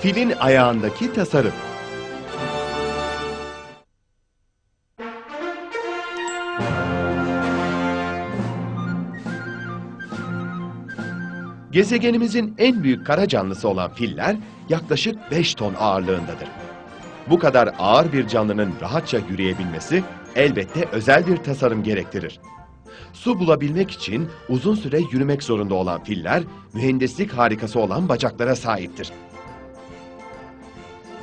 Filin ayağındaki tasarım. Gezegenimizin en büyük kara canlısı olan filler yaklaşık 5 ton ağırlığındadır. Bu kadar ağır bir canlının rahatça yürüyebilmesi elbette özel bir tasarım gerektirir. Su bulabilmek için uzun süre yürümek zorunda olan filler, mühendislik harikası olan bacaklara sahiptir.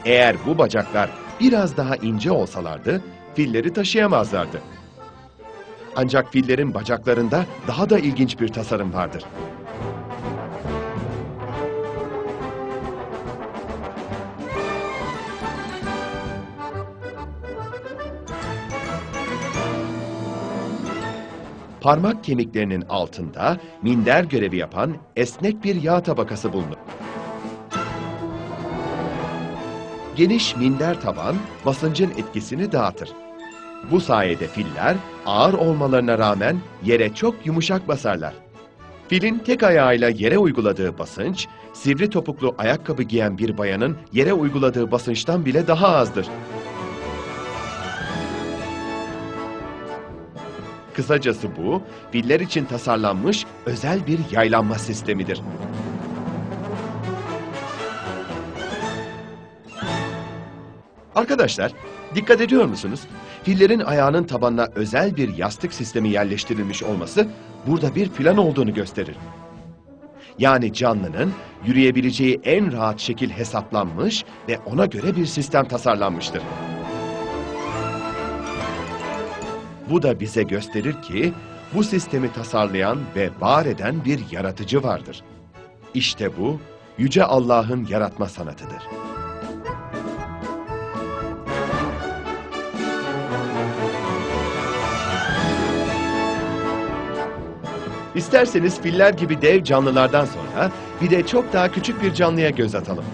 Eğer bu bacaklar biraz daha ince olsalardı, filleri taşıyamazlardı. Ancak fillerin bacaklarında daha da ilginç bir tasarım vardır. Parmak kemiklerinin altında minder görevi yapan esnek bir yağ tabakası bulunur. Geniş minder taban basıncın etkisini dağıtır. Bu sayede filler ağır olmalarına rağmen yere çok yumuşak basarlar. Filin tek ayağıyla yere uyguladığı basınç, sivri topuklu ayakkabı giyen bir bayanın yere uyguladığı basınçtan bile daha azdır. Kısacası bu, filler için tasarlanmış özel bir yaylanma sistemidir. Arkadaşlar, dikkat ediyor musunuz? Fillerin ayağının tabanına özel bir yastık sistemi yerleştirilmiş olması burada bir plan olduğunu gösterir. Yani canlının yürüyebileceği en rahat şekil hesaplanmış ve ona göre bir sistem tasarlanmıştır. Bu da bize gösterir ki bu sistemi tasarlayan ve var eden bir yaratıcı vardır. İşte bu yüce Allah'ın yaratma sanatıdır. İsterseniz filler gibi dev canlılardan sonra bir de çok daha küçük bir canlıya göz atalım.